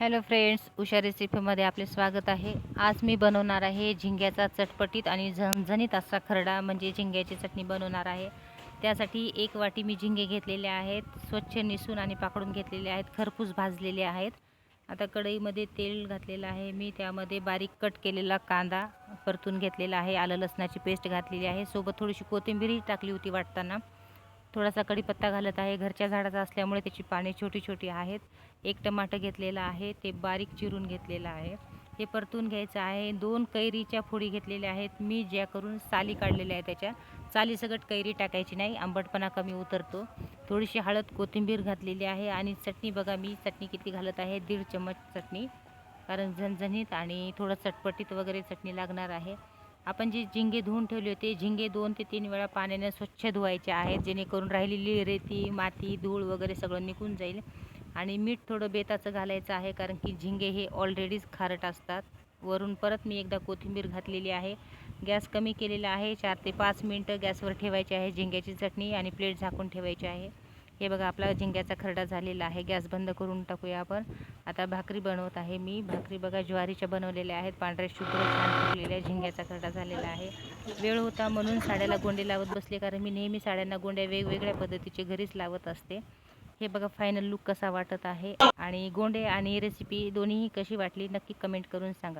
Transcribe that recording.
Hello friends Usha रेसिपीमध्ये आपले स्वागत आहे. आज मी बनवणार आहे झिंग्याचा चटपटीत आणि झणझणीत असा खरडा म्हणजे झिंग्याची चटणी बनवणार आहे. त्यासाठी एक वाटी मी झिंगे घेतलेले आहेत स्वच्छ निसून आणि पाकडून घेतलेले आहेत खरपूस भाजलेले आहेत. आता कढईमध्ये तेल घातलेलं आहे मी त्यामध्ये बारीक कट केलेला कांदा परतून घेतलेला आहे आलं लसणाची पेस्ट घातलेली आहे. सोबत थोडीशी कोथिंबीरही टाकली होती वाटताना. थोडासा कढीपत्ता घालत आहे. घरच्या झाडाचा असल्यामुळे त्याची पाने छोटी छोटी आहेत. एक टमाटर घेतलेलं आहे. ते बारीक चिरून घेतलेलं आहे. हे परतून घ्यायचं आहे. दोन कैरीच्या फोडी घेतलेल्या आहेत. मी ज्या करून साली काढलेल्या आहे त्याच्या. सालीसकट कैरी टाकायची नाही. आंबटपणा कमी उतरतो. थोडीशी हळद कोथिंबीर घातलेली आहे आणि चटणी बघा मी. चटणी किती घालत आहे? दीड चम्मच चटणी. कारण झणझणीत आणि थोडं चटपटीत वगैरे चटणी लागणार आहे. आपण जे झिंगे धुवून ठेवले होते झिंगे दोन ते तीन वेळा पाण्याने स्वच्छ धुवायचे आहेत जेणेकरून राहिलेली रेती माती धूळ वगैरे सगळं निघून जाईल. आणि मीठ थोडं बेताचं घालायचं आहे कारण की झिंगे हे ऑलरेडीच खारट असतात. वरून परत मी एकदा कोथिंबीर घातलेली आहे. गॅस कमी केलेला आहे चार ते पाच मिनटं गॅसवर ठेवायचे आहे झिंग्याची चटणी आणि प्लेट झाकून ठेवायची आहे. हे बघा आपला झिंग्याचा खरडा झालेला आहे. गॅस बंद करून टाकूया आपण. आता भाकरी बनवत आहे मी. भाकरी बघा ज्वारीच्या बनवलेल्या आहेत. पांढऱ्या शुभ्र छान फुगलेल्या झिंग्याचा खरडा झालेला आहे. वेळ होता म्हणून साड्याला गोंडे लावत बसले कारण मी नेहमी साड्यांना गोंड्या वेगवेगळ्या पद्धतीचे घरीच लावत असते. हे बघा फायनल लुक कसा वाटत आहे? आणि गोंडे आणि रेसिपी दोन्हीही कशी वाटली नक्की कमेंट करून सांगा.